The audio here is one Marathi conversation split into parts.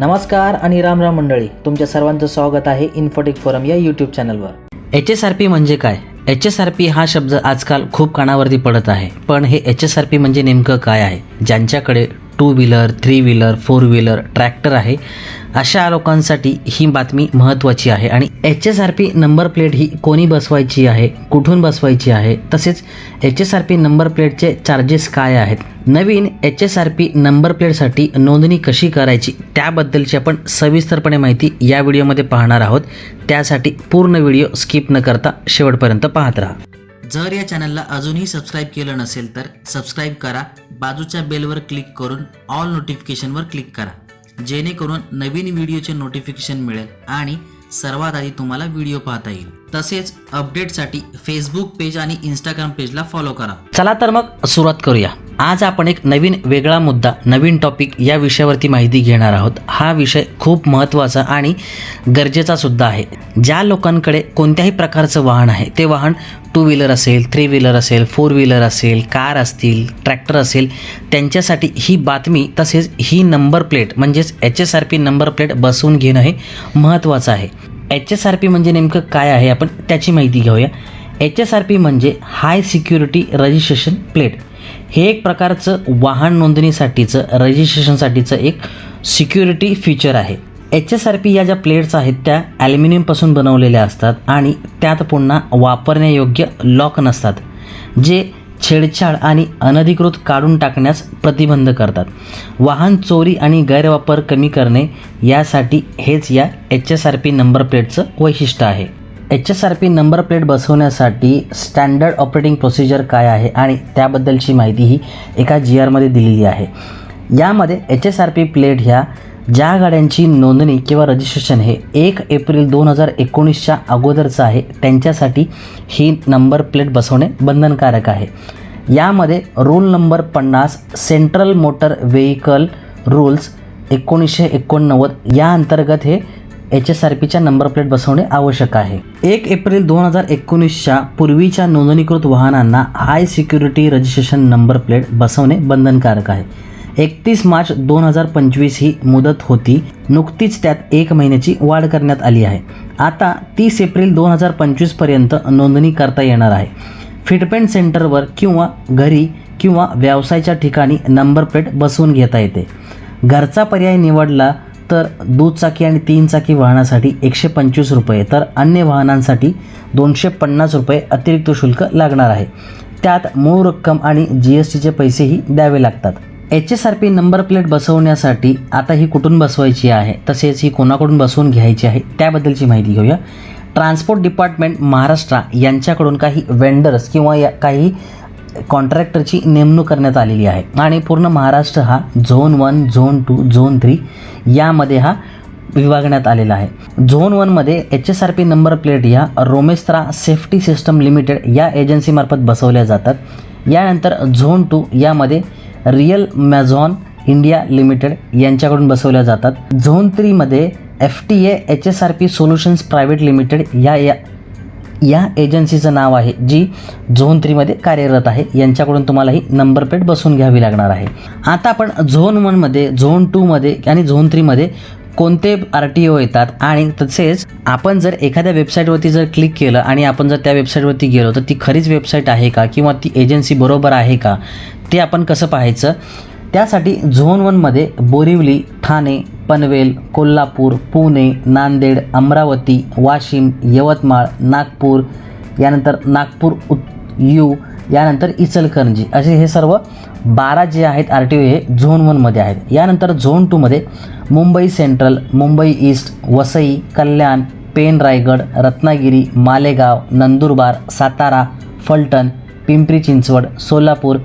नमस्कार आणि राम राम मंडळी तुमच्या सर्वांचं स्वागत आहे इन्फोटेक फोरम या यूट्यूब चॅनलवर एच एस आर पी म्हणजे काय? एच एस आर पी हा शब्द आजकाल खूप कानावरती पडत आहे. पण हे एच एस आर पी म्हणजे नेमकं काय आहे? ज्यांच्याकडे two wheeler three wheeler four wheeler tractor आहे अशा लोकांसाठी ही बातमी महत्त्वाची आहे. आणि H S R P number plate ही कोणी बसवायची आहे? कुठून बसवायची आहे? तसेच H S R P number प्लेटचे चार्जेस काय आहेत? नवीन H S R P number प्लेटसाठी नोंदणी कशी करायची? त्याबद्दलची आपण सविस्तरपणे माहिती या व्हिडिओमध्ये पाहणार आहोत. त्यासाठी पूर्ण व्हिडिओ स्किप न करता शेवटपर्यंत पाहत राहा. जर या चॅनलला अजूनही सबस्क्राईब केलं नसेल तर सबस्क्राईब करा. बाजूच्या बेलवर क्लिक करून ऑल नोटिफिकेशनवर क्लिक करा. जेणेकरून नवीन व्हिडिओचे नोटिफिकेशन मिळेल आणि सर्वात आधी तुम्हाला व्हिडिओ पाहता येईल. तसेच अपडेटसाठी फेसबुक पेज आणि इंस्टाग्राम पेजला फॉलो करा. चला तर मग सुरुवात करूया. आज आपण एक नवीन वेगळा मुद्दा नवीन टॉपिक या विषयावरती माहिती घेणार आहोत. हा विषय खूप महत्त्वाचा आणि गरजेचा सुद्धा आहे. ज्या लोकांकडे कोणत्याही प्रकारचं वाहन आहे ते वाहन टू व्हीलर असेल थ्री व्हीलर असेल फोर व्हीलर असेल कार असतील ट्रॅक्टर असेल त्यांच्यासाठी ही बातमी तसेच ही नंबर प्लेट म्हणजेच H S R P number plate बसवून घेणं हे महत्त्वाचं आहे. एच एस आर पी म्हणजे नेमकं काय आहे? आपण त्याची माहिती घेऊया. एच एस आर पी म्हणजे हाय सिक्युरिटी रजिस्ट्रेशन प्लेट हे एक प्रकारचं वाहन नोंदणीसाठीचं रजिस्ट्रेशनसाठीचं एक सिक्युरिटी फीचर आहे. एच एस आर पी या ज्या प्लेट्स आहेत त्या ॲल्युमिनियमपासून बनवलेल्या असतात आणि त्यात पुन्हा वापरण्यायोग्य लॉक नसतात. जे छेडछाड आणि अनधिकृत काढून टाकण्यास प्रतिबंध करतात. वाहन चोरी आणि गैरवापर कमी करणे यासाठी हेच या H S R P number प्लेटचं वैशिष्ट्य आहे. H S R P number plate बसवण्यासाठी स्टँडर्ड ऑपरेटिंग प्रोसिजर काय आहे आणि त्याबद्दलची माहिती ही एका जी आरमध्ये दिलेली आहे. यामध्ये H S R P plate ह्या ज्या गाड्यांची नोंदणी किंवा रजिस्ट्रेशन हे एक एप्रिल दोन हजार एकोणीसच्या अगोदरचं आहे त्यांच्यासाठी ही नंबर प्लेट बसवणे बंधनकारक आहे. यामध्ये रूल नंबर पन्नास सेंट्रल मोटर व्हेकल रूल्स एकोणीसशे एकोणनव्वद या अंतर्गत हे एच एस आर पीच्या नंबर प्लेट बसवणे आवश्यक आहे. एक एप्रिल दोन हजार एकोणीसच्या पूर्वीच्या नोंदणीकृत वाहनांना high security registration number plate बसवणे बंधनकारक आहे. एकतीस मार्च दोन हजार पंचवीस ही मुदत होती. नुकतीच त्यात एक महिन्याची वाढ करण्यात आली आहे. आता तीस एप्रिल दोन हजार पंचवीसपर्यंत नोंदणी करता येणार आहे. फिटपेंट सेंटरवर किंवा घरी किंवा व्यवसायाच्या ठिकाणी नंबर प्लेट बसवून घेता येते. घरचा पर्याय निवडला तर दुचाकी आणि तीन चाकी वाहनासाठी एकशे पंचवीस रुपये तर अन्य वाहनांसाठी दोनशे पन्नास रुपये अतिरिक्त शुल्क लागणार आहे. त्यात मूळ रक्कम आणि जी एस टीचे पैसेही द्यावे लागतात. H S R P number plate बसवण्यासाठी आता ही कुठून बसवायची आहे? तसेच ही कोणाकडून बसवून घ्यायची आहे? त्याबद्दलची माहिती घेऊया. ट्रान्सपोर्ट डिपार्टमेंट महाराष्ट्र यांच्याकडून काही वेंडर्स किंवा या काही कॉन्ट्रॅक्टरची नेमणूक करण्यात आलेली आहे. आणि पूर्ण महाराष्ट्र हा zone one zone two zone three यामध्ये हा विभागण्यात आलेला आहे. झोन वनमध्ये H S R P number plate या रोमेस्त्रा सेफ्टी सिस्टम लिमिटेड या एजन्सीमार्फत बसवल्या जातात. यानंतर झोन टू यामध्ये रिअल मॅझॉन इंडिया लिमिटेड यांच्याकडून बसवल्या जातात. Zone थ्रीमध्ये F T A H S R P solutions private limited या या या एजन्सीचं नाव आहे जी झोन थ्रीमध्ये कार्यरत आहे. यांच्याकडून तुम्हाला ही नंबर प्लेट बसवून घ्यावी लागणार आहे. आता आपण झोन वनमध्ये झोन टूमध्ये आणि झोन थ्रीमध्ये कोणते आर टी ओ येतात आणि तसेच आपण जर एखाद्या वेबसाईटवरती जर क्लिक केलं आणि आपण जर त्या वेबसाईटवरती गेलो तर ती खरीच वेबसाईट आहे का किंवा ती एजन्सी बरोबर आहे का? ते आपण कसं पाहायचं? त्यासाठी झोन वनमध्ये बोरिवली ठाणे पनवेल कोल्हापूर पुणे नांदेड अमरावती वाशिम यवतमाळ नागपूर यानंतर नागपूर उत यू यानंतर इचलकरंजी. असे हे सर्व बारा जे आहेत आर टी ओ हे झोन वनमध्ये आहेत. यानंतर झोन टूमध्ये मुंबई सेंट्रल मुंबई ईस्ट वसई कल्याण पेन रायगड रत्नागिरी मालेगाव नंदुरबार सातारा फलटण पिंपरी चिंचवड सोलापूर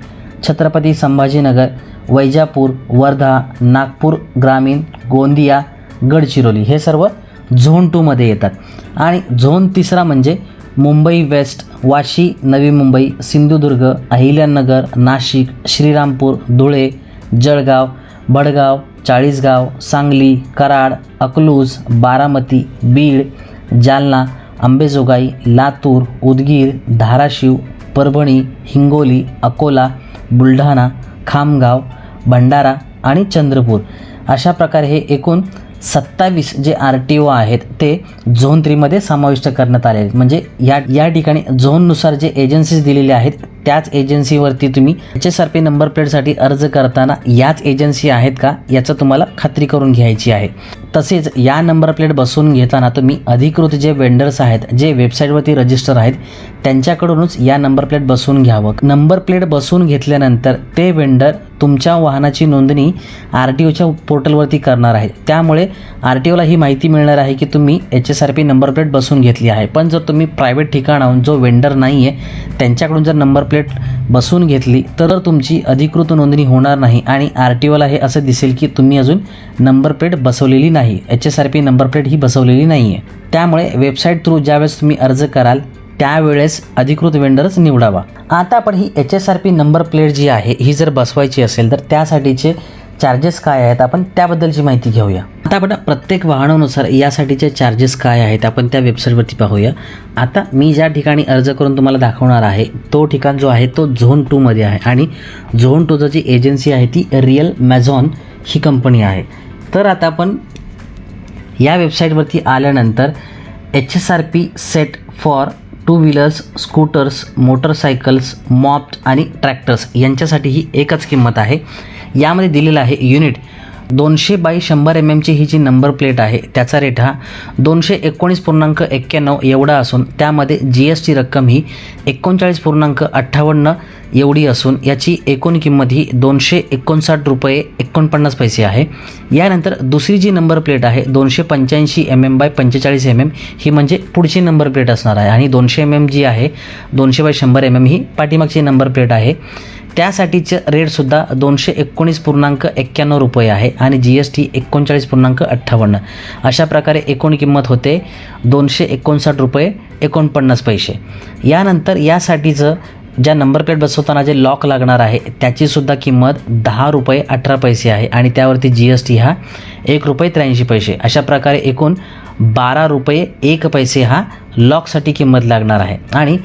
छत्रपती संभाजीनगर वैजापूर वर्धा नागपूर ग्रामीण गोंदिया गडचिरोली. हे सर्व झोन टूमध्ये येतात. आणि झोन तिसरा म्हणजे मुंबई वेस्ट वाशी नवी मुंबई सिंधुदुर्ग अहिल्यानगर नाशिक श्रीरामपूर धुळे जळगाव बडगाव चाळीसगाव सांगली कराड अकलूज बारामती बीड जालना अंबेजोगाई लातूर उदगीर धाराशिव परभणी हिंगोली अकोला बुलढाणा खामगाव भंडारा आणि चंद्रपूर. अशा प्रकारे हे एकूण सत्तावीस जे आर टी ओ आहेत ते झोन थ्रीमध्ये समाविष्ट करण्यात आले आहेत. म्हणजे या या ठिकाणी झोननुसार जे एजन्सीज दिलेले आहेत त्याच एजन्सीवरती तुम्ही H S R P number प्लेटसाठी अर्ज करताना याच एजन्सी आहेत का याचं तुम्हाला खात्री करून घ्यायची आहे. तसेच या नंबर प्लेट बसवून घेताना तुम्ही अधिकृत जे वेंडर्स आहेत जे वेबसाईटवरती रजिस्टर आहेत त्यांच्याकडूनच या नंबर प्लेट बसवून घ्यावं. नंबर प्लेट बसवून घेतल्यानंतर ते वेंडर तुमच्या वाहनाची नोंदणी आर टी ओच्या पोर्टलवरती करणार आहे त्यामुळे आर टी ओला ही माहिती मिळणार आहे की तुम्ही H S R P number plate बसवून घेतली आहे. पण जर तुम्ही प्रायव्हेट ठिकाणाहून जो वेंडर नाही आहे त्यांच्याकडून जर नंबर प्लेट बसवून घेतली तर तुमची अधिकृत नोंदणी होणार नाही आणि आर टी ओला हे असं दिसेल की तुम्ही अजून नंबर प्लेट बसवलेली नाही. H S R P number plate ही बसवलेली नाही आहे त्यामुळे वेबसाईट थ्रू ज्यावेळेस तुम्ही अर्ज कराल त्यावेळेस अधिकृत वेंडरच निवडावा. आता आपण ही H S R P number plate जी आहे ही जर बसवायची असेल तर त्यासाठीचे चार्जेस काय आहेत आपण त्याबद्दलची माहिती घेऊया. आता आपण प्रत्येक वाहनानुसार यासाठीचे चार्जेस काय आहेत आपण त्या वेबसाईटवरती पाहूया. आता मी ज्या ठिकाणी अर्ज करून तुम्हाला दाखवणार आहे तो ठिकाण जो आहे तो झोन टूमध्ये आहे. आणि झोन टूचं जी एजन्सी आहे ती रिअल मॅझॉन ही कंपनी आहे. तर आता आपण या वेबसाईटवरती आल्यानंतर H S R P set for two wheelers scooters motorcycles moped आणि ट्रॅक्टर्स यांच्यासाठी ही एकच किंमत आहे. यामध्ये दिलेलं आहे युनिट दोनशे बाय शंभर एम एमची ही जी नंबर प्लेट आहे त्याचा रेट हा दोनशे एकोणीस पूर्णांक एक्क्याण्णव एवढा असून त्यामध्ये जी एस टी रक्कम ही एकोणचाळीस पूर्णांक अठ्ठावन्न एवढी असून याची एकूण किंमत ही दोनशे एकोणसाठ रुपये एकोणपन्नास पैसे आहे. यानंतर दुसरी जी नंबर प्लेट आहे दोनशे पंच्याऐंशी एम एम बाय पंचेचाळीस एम एम ही म्हणजे पुढची नंबर प्लेट असणार आहे. आणि दोनशे एम एम जी आहे दोनशे बाय शंभर एम एम ही पाठीमागची नंबर प्लेट आहे. त्यासाठीचं रेटसुद्धा दोनशे एकोणीस पूर्णांक एक्क्याण्णव रुपये आहे आणि जी एस टी एकोणचाळीस पूर्णांक अठ्ठावन्न. अशा प्रकारे एकूण किंमत होते दोनशे एकोणसाठ रुपये एकोणपन्नास पैसे. यानंतर यासाठीचं ज्या नंबर प्लेट बसवताना जे लॉक लागणार आहे त्याचीसुद्धा किंमत दहा रुपये अठरा पैसे आहे आणि त्यावरती जी एस टी हा एक रुपये त्र्याऐंशी पैसे. अशा प्रकारे एकूण बारा रुपये एक पैसे हा लॉकसाठी किंमत लागणार आहे. आणि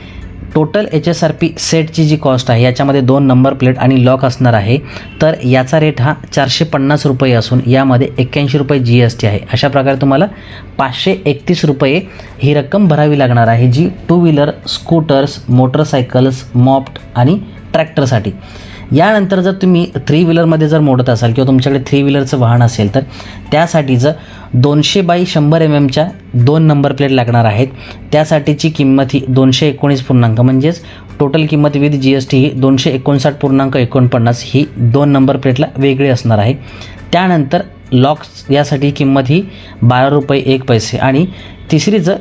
total H S R P सेटची जी कॉस्ट आहे याच्यामध्ये दोन नंबर प्लेट आणि लॉक असणार आहे. तर याचा रेट हा चारशे पन्नास रुपये असून यामध्ये एक्क्याऐंशी रुपये जी एस टी आहे. अशा प्रकारे तुम्हाला पाचशे एकतीस रुपये ही रक्कम भरावी लागणार आहे जी two wheeler scooters motorcycles moped आणि ट्रॅक्टरसाठी यानंतर जर तुम्ही थ्री व्हीलरमध्ये जर मोडत असाल किंवा तुमच्याकडे थ्री व्हीलरचं वाहन असेल तर त्यासाठीचं दोनशे बाय शंभर एम एमच्या दोन नंबर प्लेट लागणार आहेत. त्यासाठीची किंमत ही दोनशे एकोणीस पूर्णांक म्हणजेच टोटल किंमत विथ जी एस टी ही दोनशे एकोणसाठ पूर्णांक एकोणपन्नास ही दोन नंबर प्लेटला वेगळी असणार आहे. त्यानंतर लॉक्स यासाठी किंमत ही बारा रुपये एक पैसे आणि तिसरीचं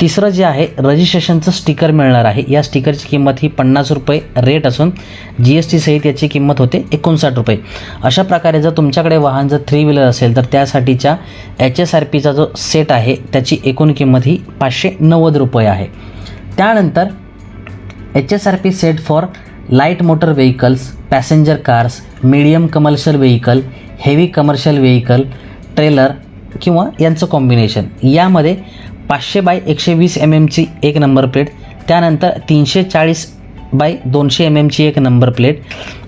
तिसरं जे आहे रजिस्ट्रेशनचं स्टिकर मिळणार आहे. या स्टिकरची किंमत ही पन्नास रुपये रेट असून जी एस टी सहित याची किंमत होते एकोणसाठ रुपये. अशा प्रकारे जर तुमच्याकडे वाहन जर थ्री व्हीलर असेल तर त्यासाठीच्या एच एस आर पीचा जो सेट आहे त्याची एकूण किंमत ही पाचशे नव्वद रुपये आहे. त्यानंतर H S R P set for light motor vehicles passenger cars medium commercial vehicle heavy commercial vehicle trailer किंवा यांचं कॉम्बिनेशन यामध्ये पाचशे बाय एकशे वीस एम एमची एक नंबर प्लेट त्यानंतर तीनशे चाळीस बाय दोनशे एम एमची एक नंबर प्लेट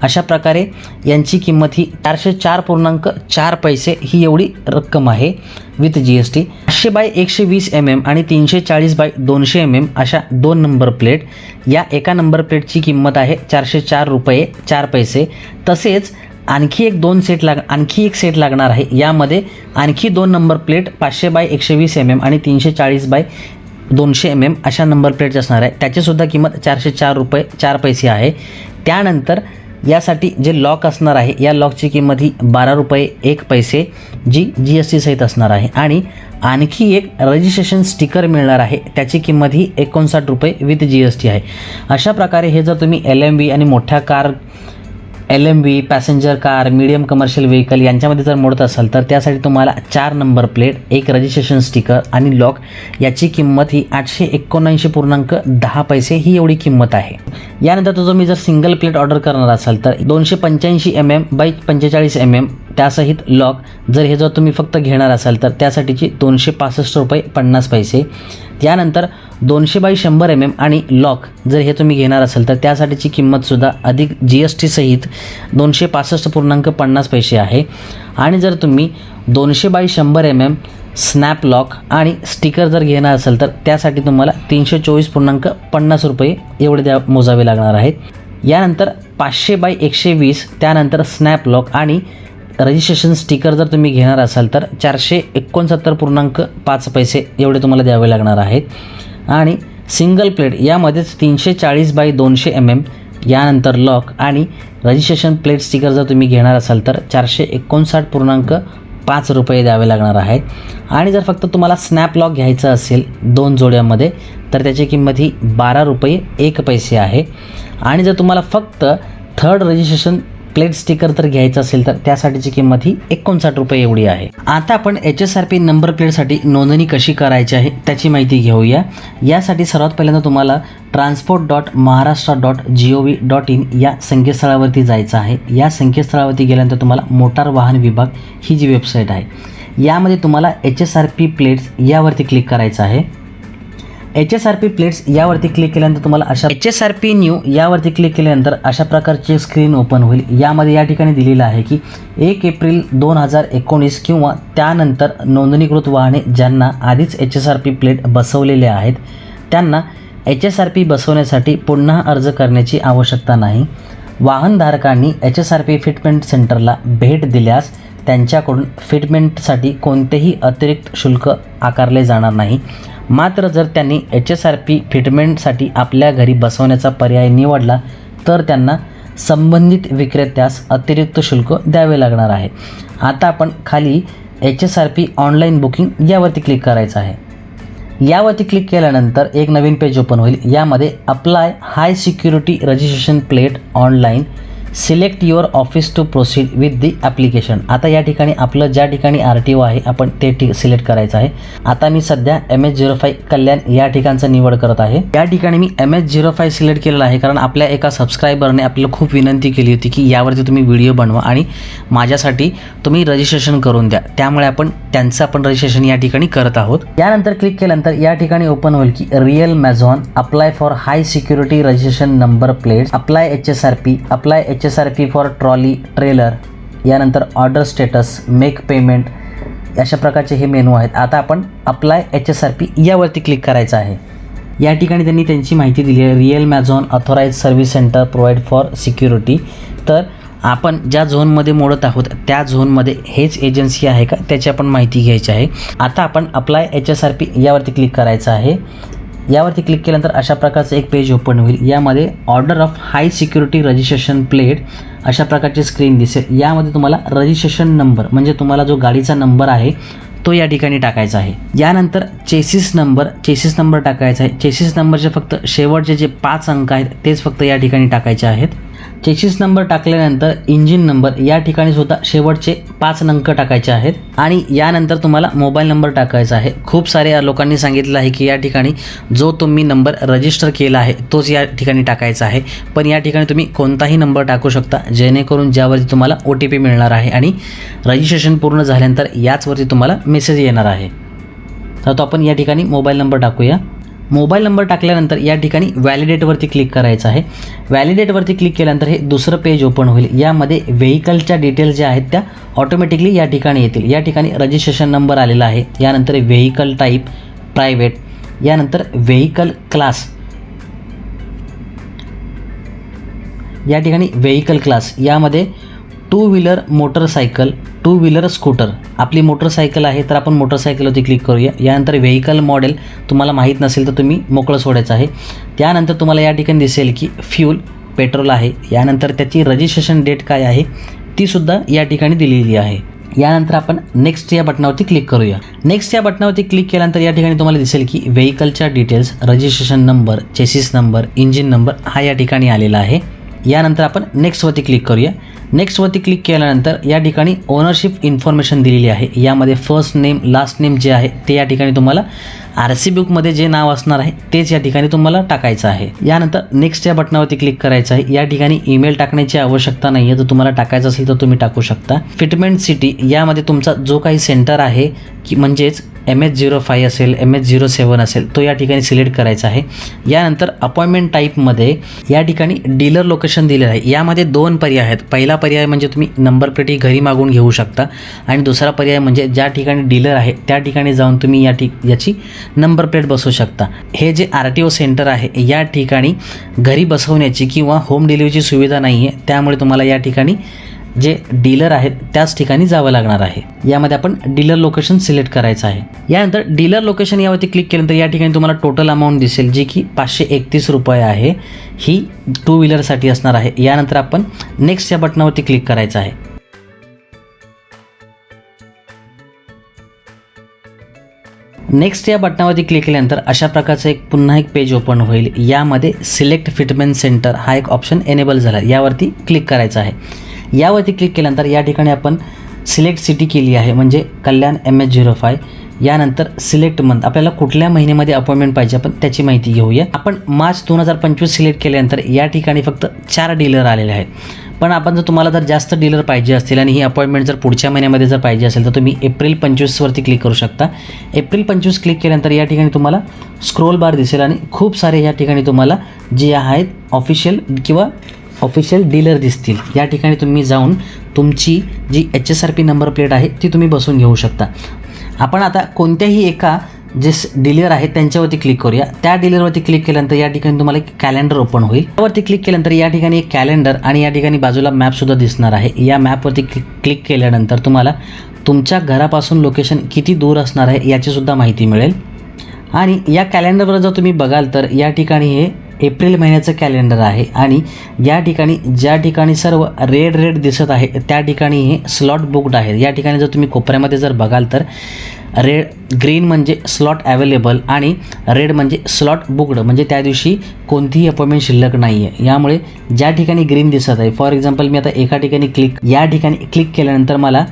अशा प्रकारे यांची किंमत ही चारशे चार पूर्णांक चार पैसे ही एवढी रक्कम आहे विथ जी एस टी पाचशे बाय एकशे वीस एम एम आणि तीनशे चाळीस बाय दोनशे एम एम अशा दोन नंबर प्लेट या एका नंबर प्लेटची किंमत आहे चारशे चार रुपये चार पैसे. तसेच आणखी एक दोन सेट लाग आणखी एक सेट लागणार आहे. यामध्ये आणखी दोन नंबर प्लेट पाचशे बाय एकशे वीस एम एम आणि तीनशे चाळीस बाय दोनशे एम एम अशा नंबर प्लेट्स असणार आहे. त्याचीसुद्धा किंमत चारशे चार रुपये चार पैसे आहे. त्यानंतर यासाठी जे लॉक असणार आहे या लॉकची किंमत ही बारा रुपये एक पैसे जी जी एस टी सहित असणार आहे. आणि आणखी एक रजिस्ट्रेशन स्टिकर मिळणार आहे. त्याची किंमत ही एकोणसाठ रुपये विथ जी एस टी आहे. अशा प्रकारे हे जर तुम्ही एल एम बी आणि मोठ्या car L M B passenger car medium commercial vehicle यांच्यामध्ये जर मोडत असाल तर त्यासाठी तुम्हाला चार नंबर प्लेट एक रजिस्ट्रेशन स्टिकर आणि लॉक याची किंमत ही आठशे एकोणऐंशी पूर्णांक दहा पैसे ही एवढी किंमत आहे. यानंतर तो तुम्ही जर सिंगल प्लेट ऑर्डर करणार असाल तर दोनशे पंच्याऐंशी एम एम बाय पंचेचाळीस एम एम त्यासहित लॉक जर हे जर तुम्ही फक्त घेणार असाल तर त्यासाठीची दोनशे पासष्ट रुपये पन्नास पैसे. यानंतर दोनशे बाय शंभर एम एम आणि लॉक जर हे तुम्ही घेणार असाल तर त्यासाठीची किंमतसुद्धा अधिक जी एस टी सहित दोनशे पासष्ट पूर्णांक पन्नास पैसे आहे. आणि जर तुम्ही दोनशे बाय शंभर एम एम स्नॅप लॉक आणि स्टिकर जर घेणार असेल तर त्यासाठी तुम्हाला तीनशे चोवीस पूर्णांक पन्नास रुपये एवढे द्या मोजावे लागणार आहेत. यानंतर पाचशे बाय एकशे वीस त्यानंतर स्नॅप लॉक आणि रजिस्ट्रेशन स्टिकर जर तुम्ही घेणार असाल तर चारशे एकोणसत्तर पूर्णांक पाच पैसे एवढे तुम्हाला द्यावे लागणार आहेत. आणि सिंगल प्लेट यामध्येच तीनशे चाळीस बाय दोनशे एम एम यानंतर लॉक आणि रजिस्ट्रेशन प्लेट स्टिकर जर तुम्ही घेणार असाल तर चारशे एकोणसाठ पूर्णांक पाच रुपये द्यावे लागणार आहेत. आणि जर फक्त तुम्हाला स्नॅप लॉक घ्यायचं असेल दोन जोड्यामध्ये तर त्याची किंमत ही बारा रुपये एक पैसे आहे. आणि जर तुम्हाला फक्त थर्ड रजिस्ट्रेशन प्लेट स्टिकर तर घ्यायचं असेल तर त्यासाठीची किंमत ही एकोणसाठ रुपये एवढी आहे. आता आपण H S R P number प्लेटसाठी नोंदणी कशी करायची आहे त्याची माहिती घेऊया. यासाठी सर्वात पहिल्यांदा तुम्हाला transport dot Maharashtra dot G O V dot in या संकेतस्थळावरती जायचं आहे. या संकेतस्थळावरती गेल्यानंतर तुम्हाला मोटार वाहन विभाग ही जी वेबसाईट आहे यामध्ये तुम्हाला H S R P plates यावरती क्लिक करायचं आहे. H S R P plates यावरती क्लिक केल्यानंतर तुम्हाला अशा H S R P new यावरती क्लिक केल्यानंतर अशा प्रकारची स्क्रीन ओपन होईल. यामध्ये या ठिकाणी दिलेलं आहे की एक एप्रिल दोन हजार एकोणीस किंवा त्यानंतर नोंदणीकृत वाहने ज्यांना आधीच H S R P plate बसवलेले आहेत त्यांना एच एस आर पी बसवण्यासाठी पुन्हा अर्ज करण्याची आवश्यकता नाही. वाहनधारकांनी H S R P fitment सेंटरला भेट दिल्यास त्यांच्याकडून फिटमेंटसाठी कोणतेही अतिरिक्त शुल्क आकारले जाणार नाही. मात्र जर त्यांनी एच एस आर पी फिटमेंटसाठी आपल्या घरी बसवण्याचा पर्याय निवडला तर त्यांना संबंधित विक्रेत्यास अतिरिक्त शुल्क द्यावे लागणार आहे. आता आपण खाली H S R P online booking यावरती क्लिक करायचं आहे. यावरती क्लिक केल्यानंतर एक नवीन पेज ओपन होईल. यामध्ये apply high security registration plate online select your office to proceed with the application आता या ठिकाणी आपलं ज्या ठिकाणी आर टी ओ आहे आपण ते ठिक सिलेक्ट करायचं आहे. आता मी सध्या M H zero five Kalyan या ठिकाणचं निवड करत आहे. या ठिकाणी मी M H zero five select केलेलं आहे कारण आपल्या एका सबस्क्रायबरने आपल्याला खूप विनंती केली होती की यावरती तुम्ही व्हिडिओ बनवा आणि माझ्यासाठी तुम्ही रजिस्ट्रेशन करून द्या. त्यामुळे आपण त्यांचं आपण रजिस्ट्रेशन या ठिकाणी करत आहोत. यानंतर क्लिक केल्यानंतर या ठिकाणी ओपन होईल की Real Mazon apply for high security registration number plate apply H S R P apply H H S R P for trolley trailer यानंतर ऑर्डर स्टेटस मेक पेमेंट अशा प्रकारचे हे मेनू आहेत. आता आपण apply H S R P यावरती क्लिक करायचं आहे. या ठिकाणी त्यांनी त्यांची माहिती दिली आहे. Real Mazon authorise service centre provide for security तर आपण ज्या झोनमध्ये मोडत आहोत त्या झोनमध्ये हेच एजन्सी आहे का? त्याची आपण माहिती घ्यायची आहे. आता आपण apply H S R P यावरती क्लिक करायचं आहे. यावरती क्लिक केल्यानंतर अशा प्रकारचं एक पेज ओपन होईल. यामध्ये order of high security registration plate अशा प्रकारची स्क्रीन दिसेल. यामध्ये तुम्हाला रजिस्ट्रेशन नंबर म्हणजे तुम्हाला जो गाडीचा नंबर आहे तो या ठिकाणी टाकायचा आहे. यानंतर चेसिस नंबर चेसिस नंबर टाकायचा आहे. चेसिस नंबरचे फक्त शेवटचे जे पाच अंक आहेत तेच फक्त या ठिकाणी टाकायचे आहेत. चेसिस नंबर टाकल्यानंतर इंजिन नंबर या ठिकाणी सुद्धा शेवटचे पाच अंक टाकायचे आहेत. आणि यानंतर तुम्हाला मोबाईल नंबर टाकायचा आहे. खूप साऱ्या लोकांनी सांगितलं आहे की या ठिकाणी जो तुम्ही नंबर रजिस्टर केला आहे तोच या ठिकाणी टाकायचा आहे. पण या ठिकाणी तुम्ही कोणताही नंबर टाकू शकता जेणेकरून ज्यावरती तुम्हाला ओ टी पी मिळणार आहे आणि रजिस्ट्रेशन पूर्ण झाल्यानंतर याचवरती तुम्हाला मेसेज येणार आहे. तर तो आपण या ठिकाणी मोबाईल नंबर टाकूया. मोबाईल नंबर टाकल्यानंतर या ठिकाणी व्हॅलिडेटवरती क्लिक करायचं आहे. व्हॅलिडेटवरती क्लिक केल्यानंतर हे दुसरं पेज ओपन होईल. यामध्ये व्हेकलच्या डिटेल्स ज्या आहेत त्या ऑटोमॅटिकली या ठिकाणी येतील. या ठिकाणी रजिस्ट्रेशन नंबर आलेला आहे. यानंतर व्हेकल टाईप प्रायव्हेट यानंतर व्हेकल क्लास या ठिकाणी व्हेकल क्लास यामध्ये two wheeler motorcycle two wheeler scooter आपली मोटरसायकल आहे तर आपण मोटरसायकलवरती क्लिक करूया. यानंतर व्हेकल मॉडेल तुम्हाला माहीत नसेल तर तुम्ही मोकळं सोडायचं आहे. त्यानंतर तुम्हाला या ठिकाणी दिसेल की फ्यूल पेट्रोल आहे. यानंतर त्याची रजिस्ट्रेशन डेट काय आहे तीसुद्धा या ठिकाणी दिलेली आहे. यानंतर आपण नेक्स्ट या बटनावरती क्लिक करूया. नेक्स्ट या बटनावरती क्लिक केल्यानंतर या ठिकाणी तुम्हाला दिसेल की व्हेकलच्या details registration number chassis number engine number हा या ठिकाणी आलेला आहे. यानंतर आपण नेक्स्टवरती क्लिक करूया. नेक्स्टवरती क्लिक केल्यानंतर या ठिकाणी ओनरशिप इन्फॉर्मेशन दिलेली आहे. यामध्ये फर्स्ट नेम लास्ट नेम जे आहे ते या ठिकाणी तुम्हाला आर सी बुकमध्ये जे नाव असणार आहे तेच या ठिकाणी तुम्हाला टाकायचं आहे. यानंतर नेक्स्ट या बटनावरती क्लिक करायचं आहे. या ठिकाणी ईमेल टाकण्याची आवश्यकता नाही आहे जर तुम्हाला टाकायचं असेल तर तुम्ही टाकू शकता. फिटमेंट सिटी यामध्ये तुमचा जो काही सेंटर आहे की म्हणजेच एम एच झिरो फाय असेल एम एच झिरो सेवन असेल तो या ठिकाणी सिलेक्ट करायचा आहे. यानंतर अपॉइंटमेंट टाईपमध्ये या ठिकाणी डीलर लोकेशन दिलेलं आहे. यामध्ये दोन पर्याय आहेत. पहिला पर्याय म्हणजे तुम्ही नंबर प्लेटही घरी मागून घेऊ शकता. आणि दुसरा पर्याय म्हणजे ज्या ठिकाणी डीलर आहे त्या ठिकाणी जाऊन तुम्ही या ठिक याची नंबर प्लेट बसवू शकता. हे जे आर टी ओ सेंटर आहे या ठिकाणी घरी बसवण्याची किंवा होम डिलिव्हरीची सुविधा नाही आहे त्यामुळे तुम्हाला या ठिकाणी जे डीलर आहेत त्याच ठिकाणी जावं लागणार आहे. यामध्ये आपण डीलर लोकेशन सिलेक्ट करायचं आहे. यानंतर डीलर लोकेशन यावरती क्लिक केल्यानंतर या ठिकाणी तुम्हाला टोटल अमाऊंट दिसेल जी की पाचशे एकतीस रुपये आहे. ही टू व्हीलरसाठी असणार आहे. यानंतर आपण नेक्स्ट या बटनावरती क्लिक करायचं आहे. नेक्स्ट या बटनावरती क्लिक केल्यानंतर अशा प्रकारचं एक पुन्हा एक पेज ओपन होईल. यामध्ये सिलेक्ट फिटमेंट सेंटर हा एक ऑप्शन एनेबल झाला. यावरती क्लिक करायचं आहे. यावरती क्लिक केल्यानंतर या ठिकाणी आपण सिलेक्ट सिटी केली आहे. म्हणजे Kalyan M H zero five यानंतर सिलेक्ट मंथ आपल्याला कुठल्या महिन्यामध्ये अपॉइंटमेंट पाहिजे आपण त्याची माहिती घेऊया. आपण मार्च दोन हजार पंचवीस सिलेक्ट केल्यानंतर या ठिकाणी फक्त चार डीलर आलेले आहेत. पण आपण जर तुम्हाला जर जास्त डीलर पाहिजे असतील आणि ही अपॉइंटमेंट जर पुढच्या महिन्यामध्ये जर पाहिजे असेल तर तुम्ही एप्रिल पंचवीसवरती क्लिक करू शकता. एप्रिल पंचवीस क्लिक केल्यानंतर या ठिकाणी तुम्हाला स्क्रोल बार दिसेल आणि खूप सारे या ठिकाणी तुम्हाला जे आहेत ऑफिशियल किंवा ऑफिशियल डीलर दिसतील. या ठिकाणी तुम्ही जाऊन तुमची जी H S R P number plate आहे ती तुम्ही बसून घेऊ शकता. आपण आता कोणत्याही एका जे डीलर आहेत त्यांच्यावरती क्लिक करूया. त्या डीलरवरती क्लिक केल्यानंतर या ठिकाणी तुम्हाला एक कॅलेंडर ओपन होईल. त्यावरती क्लिक केल्यानंतर या ठिकाणी एक कॅलेंडर आणि या ठिकाणी बाजूला मॅपसुद्धा दिसणार आहे. या मॅपवरती क्लिक क्लिक केल्यानंतर तुम्हाला तुमच्या घरापासून लोकेशन किती दूर असणार आहे याचीसुद्धा माहिती मिळेल. आणि या कॅलेंडरवर जर तुम्ही बघाल तर या ठिकाणी हे एप्रिल महिन्याचं कॅलेंडर आहे आणि या ठिकाणी ज्या ठिकाणी सर्व रेड रेड दिसत आहे त्या ठिकाणी हे स्लॉट बुकड आहेत. या ठिकाणी जर तुम्ही कोपऱ्यामध्ये जर बघाल तर रेड ग्रीन म्हणजे स्लॉट अवेलेबल आणि रेड म्हणजे स्लॉट बुकड म्हणजे त्या दिवशी कोणतीही अपॉइंटमेंट शिल्लक नाही आहे यामुळे ज्या ठिकाणी ग्रीन दिसत आहे फॉर एक्झाम्पल मी आता एका ठिकाणी क्लिक या ठिकाणी क्लिक केल्यानंतर मला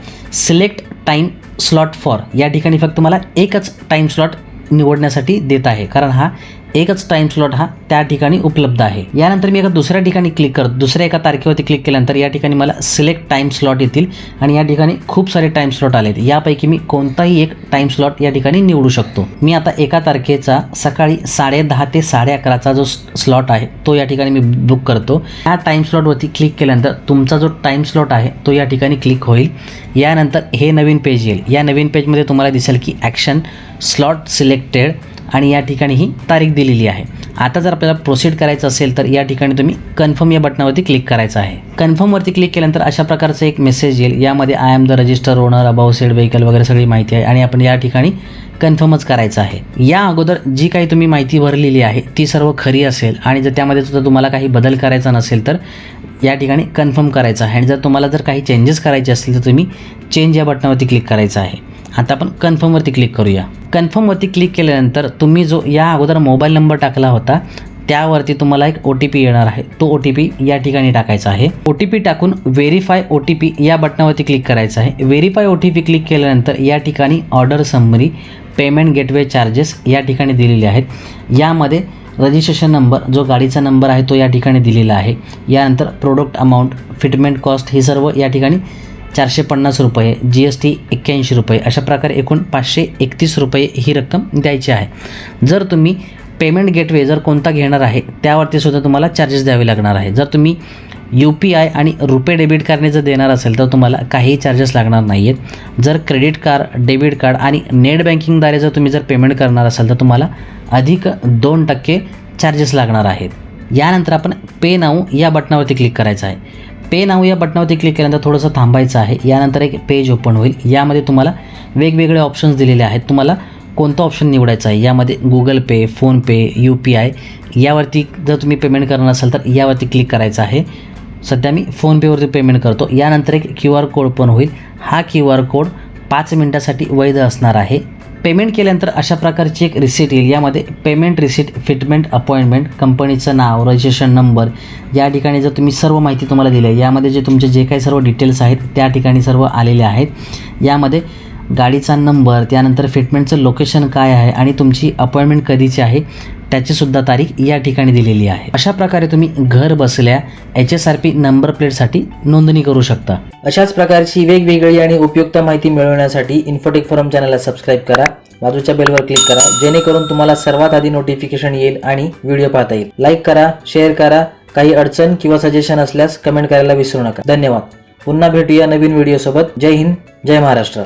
सिलेक्ट टाईम स्लॉट फॉर या ठिकाणी फक्त मला एकच टाईम स्लॉट निवडण्यासाठी देत आहे. कारण हा एकच टाईम स्लॉट हा त्या ठिकाणी उपलब्ध आहे. यानंतर मी एका दुसऱ्या ठिकाणी क्लिक करतो दुसऱ्या एका तारखेवरती क्लिक केल्यानंतर या ठिकाणी मला सिलेक्ट टाईम स्लॉट येतील आणि या ठिकाणी खूप सारे टाईम स्लॉट आलेत. यापैकी मी कोणताही एक टाईम स्लॉट या ठिकाणी निवडू शकतो. मी आता एका तारखेचा सकाळी साडे दहा ते साडे अकराचा जो स्लॉट आहे तो या ठिकाणी मी बुक करतो. या टाईम स्लॉटवरती क्लिक केल्यानंतर तुमचा जो टाईम स्लॉट आहे तो या ठिकाणी क्लिक होईल. यानंतर हे नवीन पेज येईल. या नवीन पेजमध्ये तुम्हाला दिसेल की ॲक्शन स्लॉट सिलेक्टेड आणि या ठिकाणी ही तारीख दिलेली आहे. आता जर आपल्याला प्रोसीड करायचं असेल तर या ठिकाणी तुम्ही कन्फर्म या बटनावरती क्लिक करायचं आहे. कन्फर्मवरती क्लिक केल्यानंतर अशा प्रकारचं एक मेसेज येईल. यामध्ये I am the register owner above said vehicle वगैरे सगळी माहिती आहे आणि आपण या ठिकाणी कन्फर्मच करायचं आहे. या अगोदर जी काही तुम्ही माहिती भरलेली आहे ती सर्व खरी असेल आणि जर त्यामध्ये सुद्धा तुम्हाला काही बदल करायचा नसेल तर या ठिकाणी कन्फर्म करायचं आहे. आणि जर तुम्हाला जर काही चेंजेस करायचे असतील तर तुम्ही चेंज या बटनावरती क्लिक करायचं आहे. आता आपण कन्फर्मवरती क्लिक करूया. कन्फर्मवरती क्लिक केल्यानंतर तुम्ही जो या अगोदर मोबाईल नंबर टाकला होता त्यावरती तुम्हाला एक ओ टी पी येणार आहे. तो ओ टी पी या ठिकाणी टाकायचा आहे. ओ टी पी टाकून व्हेरीफाय ओ टी पी या बटनावरती क्लिक करायचं आहे. Verify O T P click केल्यानंतर या ठिकाणी order summary payment gateway charges या ठिकाणी दिलेले आहेत. यामध्ये रजिस्ट्रेशन नंबर जो गाडीचा नंबर आहे तो या ठिकाणी दिलेला आहे. यानंतर प्रोडक्ट अमाऊंट फिटमेंट कॉस्ट हे सर्व या ठिकाणी चारशे पन्नास रुपये जी एस टी एक्क्याऐंशी रुपये अशा प्रकारे एकूण पाचशे एकतीस रुपये ही रक्कम द्यायची आहे. जर तुम्ही पेमेंट गेटवे जर कोणता घेणार आहे त्यावरती सुद्धा तुम्हाला चार्जेस द्यावे लागणार आहे. जर तुम्ही यू पी आय आणि रुपे डेबिट कार्डने जर देणार असेल तर तुम्हाला काहीही चार्जेस लागणार नाही आहेत जर क्रेडिट कार्ड डेबिट कार्ड आणि नेट बँकिंगद्वारे जर तुम्ही जर पेमेंट करणार असाल तर तुम्हाला अधिक दोन टक्के चार्जेस लागणार आहेत. यानंतर आपण पे नाऊ या बटनावरती क्लिक करायचं आहे. पे नाव या बटनावरती क्लिक केल्यानंतर थोडंसं थांबायचं आहे. यानंतर एक पेज ओपन होईल. यामध्ये तुम्हाला वेगवेगळे ऑप्शन्स दिलेले आहेत. तुम्हाला कोणतं ऑप्शन निवडायचं आहे? यामध्ये Google Pay PhonePe U P I यावरती जर तुम्ही पेमेंट करणार असाल तर यावरती क्लिक करायचं आहे. सध्या मी फोनपेवरती पेमेंट करतो. यानंतर एक क्यू आर कोड पण होईल. हा क्यू आर कोड पाच मिनटासाठी वैध असणार आहे. पेमेंट केल्यानंतर अशा प्रकारची एक रिसिट येईल. यामध्ये पेमेंट रिसिट फिटमेंट अपॉइंटमेंट कंपनीचं नाव रजिस्ट्रेशन नंबर या ठिकाणी जर तुम्ही सर्व माहिती तुम्हाला दिली आहे यामध्ये जे तुमचे जे काही सर्व डिटेल्स आहेत त्या ठिकाणी सर्व आलेले आहेत. यामध्ये गाडीचा नंबर त्यानंतर फिटमेंटचं लोकेशन काय आहे आणि तुमची अपॉइंटमेंट कधीची आहे त्याचीसुद्धा तारीख या ठिकाणी दिलेली आहे. अशा प्रकारे तुम्ही घर बसल्या H S R P number प्लेटसाठी नोंदणी करू शकता. अशाच प्रकारची वेगवेगळी आणि उपयुक्त माहिती मिळवण्यासाठी इन्फोटेक फोरम चॅनलला सबस्क्राईब करा. बाजूच्या बेलवर क्लिक करा जेणेकरून तुम्हाला सर्वात आधी नोटिफिकेशन येईल आणि व्हिडिओ पाहता येईल. लाईक करा शेअर करा. काही अडचण किंवा सजेशन असल्यास कमेंट करायला विसरू नका. धन्यवाद. पुन्हा भेटूया नवीन व्हिडिओसोबत जय हिंद जय महाराष्ट्र.